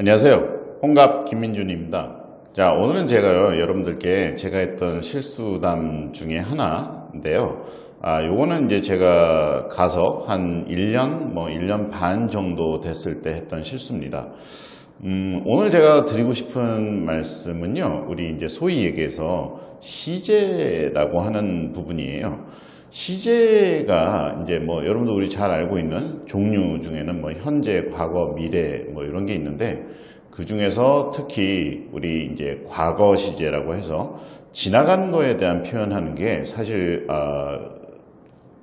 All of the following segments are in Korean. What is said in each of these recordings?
안녕하세요. 홍갑 김민준입니다. 자, 오늘은 제가요, 여러분들께 제가 했던 실수담 중에 하나인데요. 아, 요거는 이제 제가 가서 한 1년, 뭐 1년 반 정도 됐을 때 했던 실수입니다. 음, 오늘 제가 드리고 싶은 말씀은요, 우리 이제 소위 얘기해서 시제라고 하는 부분이에요. 시제가 이제 뭐 여러분도 우리 잘 알고 있는 종류 중에는 뭐 현재, 과거, 미래 뭐 이런 게 있는데 그 중에서 특히 우리 이제 과거 시제라고 해서 지나간 거에 대한 표현하는 게 사실 아,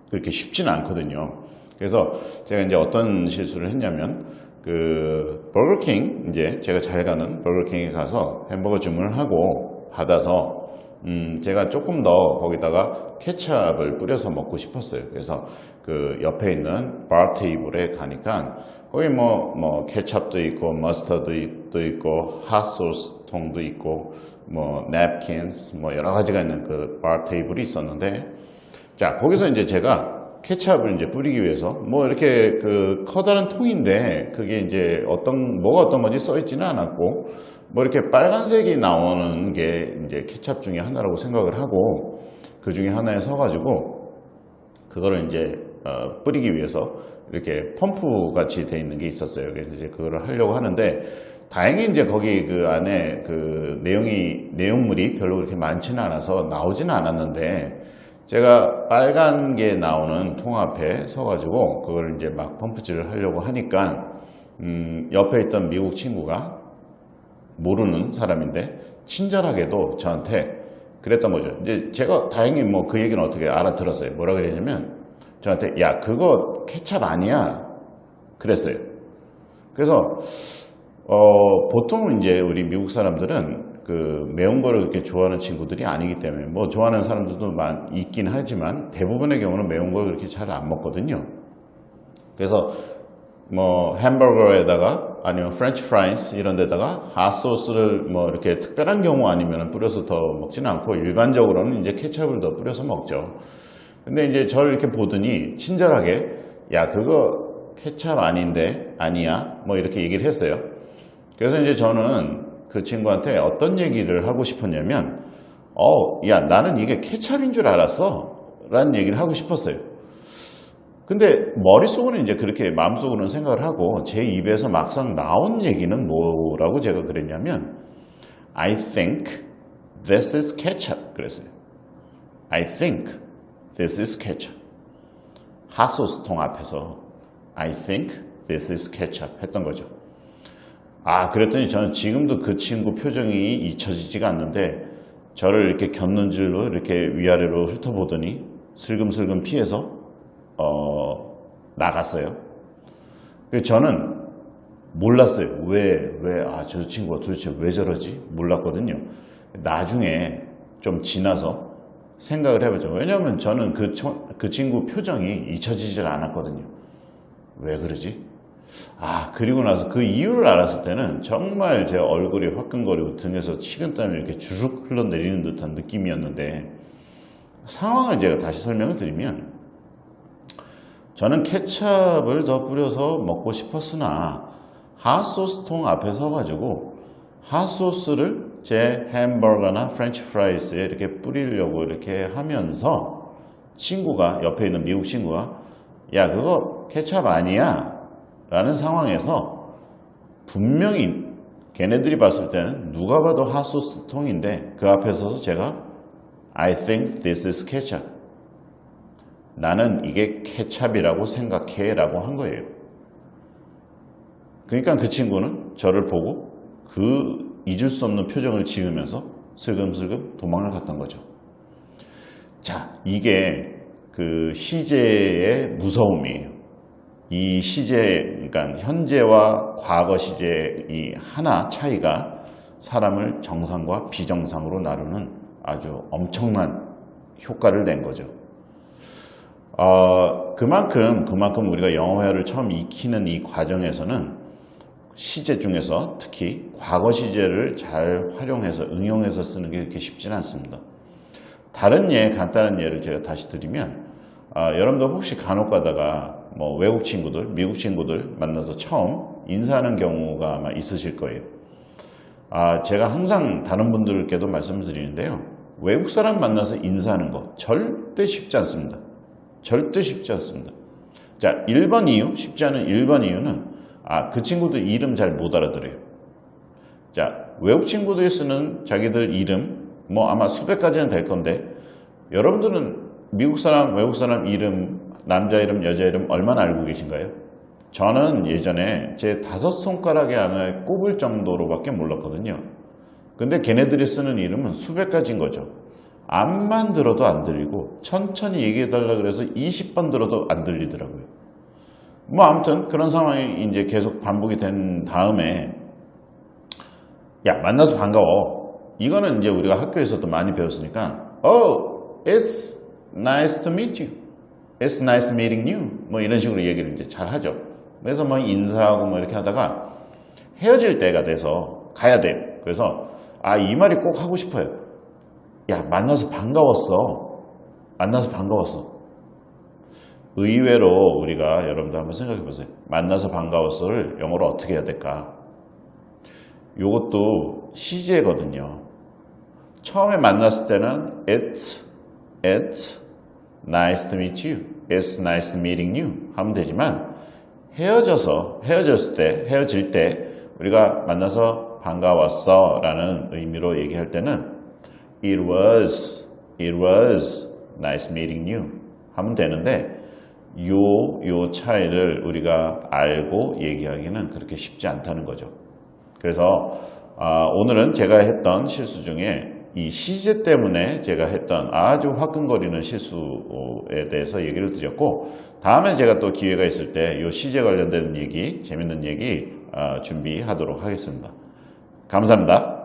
그렇게 쉽지는 않거든요. 그래서 제가 이제 어떤 실수를 했냐면 그 버거킹 이제 제가 잘 가는 버거킹에 가서 햄버거 주문을 하고 받아서 음 제가 조금 더 거기다가 케찹을 뿌려서 먹고 싶었어요. 그래서 그 옆에 있는 바 테이블에 가니까 거기 뭐 뭐 케찹도 있고 머스터드도 있고 핫소스 통도 있고 뭐 냅킨스 뭐 여러 가지가 있는 그 바 테이블이 있었는데 자, 거기서 이제 제가 케찹을 이제 뿌리기 위해서 뭐 이렇게 그 커다란 통인데 그게 이제 어떤 뭐가 어떤 건지 써 있지는 않았고 뭐 이렇게 빨간색이 나오는 게 이제 케찹 중에 하나라고 생각을 하고 그 중에 하나에 서가지고 그거를 이제 어, 뿌리기 위해서 이렇게 펌프 같이 돼 있는 게 있었어요. 그래서 이제 그거를 하려고 하는데 다행히 이제 거기 그 안에 그 내용이 내용물이 별로 그렇게 많지는 않아서 나오지는 않았는데 제가 빨간 게 나오는 통 앞에 서가지고 그걸 이제 막 펌프질을 하려고 하니까 음, 옆에 있던 미국 친구가 모르는 사람인데 친절하게도 저한테 그랬던 거죠. 이제 제가 다행히 뭐 그 얘기는 어떻게 알아들었어요. 뭐라 그랬냐면 저한테 야 그거 케찹 아니야 그랬어요. 그래서 어, 보통 이제 우리 미국 사람들은 그 매운 거를 그렇게 좋아하는 친구들이 아니기 때문에 뭐 좋아하는 사람들도 많 있긴 하지만 대부분의 경우는 매운 걸 그렇게 잘 안 먹거든요. 그래서 뭐 햄버거에다가 아니면 프렌치 프라이스 이런 데다가 핫소스를 뭐 이렇게 특별한 경우 아니면 뿌려서 더 먹지는 않고 일반적으로는 이제 케찹을 더 뿌려서 먹죠. 근데 이제 저를 이렇게 보더니 친절하게 야 그거 케찹 아닌데 아니야 뭐 이렇게 얘기를 했어요. 그래서 이제 저는 그 친구한테 어떤 얘기를 하고 싶었냐면 어, 야 나는 이게 케찹인 줄 알았어 라는 얘기를 하고 싶었어요. 근데 머릿속으로는 이제 그렇게 마음속으로는 생각을 하고 제 입에서 막상 나온 얘기는 뭐라고 제가 그랬냐면 I think this is ketchup 그랬어요. I think this is ketchup. 핫소스 통 앞에서 I think this is ketchup 했던 거죠. 아, 그랬더니 저는 지금도 그 친구 표정이 잊혀지지가 않는데 저를 이렇게 곁눈질로 이렇게 위아래로 훑어보더니 슬금슬금 피해서 어, 나갔어요. 그 저는 몰랐어요. 왜, 왜, 아, 저 친구가 도대체 왜 저러지? 몰랐거든요. 나중에 좀 지나서 생각을 해보죠. 왜냐하면 저는 그, 초- 그 친구 표정이 잊혀지질 않았거든요. 왜 그러지? 아, 그리고 나서 그 이유를 알았을 때는 정말 제 얼굴이 화끈거리고 등에서 식은땀이 이렇게 주룩 흘러내리는 듯한 느낌이었는데 상황을 제가 다시 설명을 드리면 저는 케찹을 더 뿌려서 먹고 싶었으나 핫소스 통 앞에 서가지고 핫소스를 제 햄버거나 프렌치 프라이스에 이렇게 뿌리려고 이렇게 하면서 친구가 옆에 있는 미국 친구가 야 그거 케찹 아니야? 라는 상황에서 분명히 걔네들이 봤을 때는 누가 봐도 핫소스 통인데 그 앞에 서서 제가 I think this is ketchup 나는 이게 케찹이라고 생각해 라고 한 거예요. 그러니까 그 친구는 저를 보고 그 잊을 수 없는 표정을 지으면서 슬금슬금 도망을 갔던 거죠. 자, 이게 그 시제의 무서움이에요. 이 시제, 그러니까 현재와 과거 시제 이 하나 차이가 사람을 정상과 비정상으로 나누는 아주 엄청난 효과를 낸 거죠. 어, 그만큼, 그만큼 우리가 영어회화를 처음 익히는 이 과정에서는 시제 중에서 특히 과거 시제를 잘 활용해서 응용해서 쓰는 게 그렇게 쉽지는 않습니다. 다른 예, 간단한 예를 제가 다시 드리면, 아, 여러분들 혹시 간혹 가다가 뭐 외국 친구들, 미국 친구들 만나서 처음 인사하는 경우가 아마 있으실 거예요. 아, 제가 항상 다른 분들께도 말씀을 드리는데요. 외국 사람 만나서 인사하는 거 절대 쉽지 않습니다. 절대 쉽지 않습니다. 자, 1번 이유, 쉽지 않은 1번 이유는 아, 그 친구들 이름 잘 못 알아들어요. 자, 외국 친구들이 쓰는 자기들 이름, 뭐 아마 수백 가지는 될 건데, 여러분들은 미국 사람, 외국 사람 이름, 남자 이름, 여자 이름 얼마나 알고 계신가요? 저는 예전에 제 다섯 손가락에 안에 꼽을 정도로밖에 몰랐거든요. 근데 걔네들이 쓰는 이름은 수백 가지인 거죠. 암만 들어도 안 들리고 천천히 얘기해달라 그래서 20번 들어도 안 들리더라고요. 뭐 아무튼 그런 상황이 이제 계속 반복이 된 다음에 야 만나서 반가워. 이거는 이제 우리가 학교에서도 많이 배웠으니까 Oh, it's nice to meet you. It's nice meeting you. 뭐 이런 식으로 얘기를 이제 잘 하죠. 그래서 뭐 인사하고 뭐 이렇게 하다가 헤어질 때가 돼서 가야 돼요. 그래서 아 이 말이 꼭 하고 싶어요. 야 만나서 반가웠어. 만나서 반가웠어. 의외로 우리가 여러분들 한번 생각해 보세요. 만나서 반가웠어를 영어로 어떻게 해야 될까? 요것도 시제거든요. 처음에 만났을 때는 it's it's nice to meet you. It's nice meeting you 하면 되지만 헤어져서 헤어졌을 때 헤어질 때 우리가 만나서 반가웠어 라는 의미로 얘기할 때는 It was it was nice meeting you 하면 되는데 요, 요 차이를 우리가 알고 얘기하기는 그렇게 쉽지 않다는 거죠. 그래서 아, 오늘은 제가 했던 실수 중에 이 시제 때문에 제가 했던 아주 화끈거리는 실수에 대해서 얘기를 드렸고 다음에 제가 또 기회가 있을 때 이 시제 관련된 얘기, 재밌는 얘기 아, 준비하도록 하겠습니다. 감사합니다.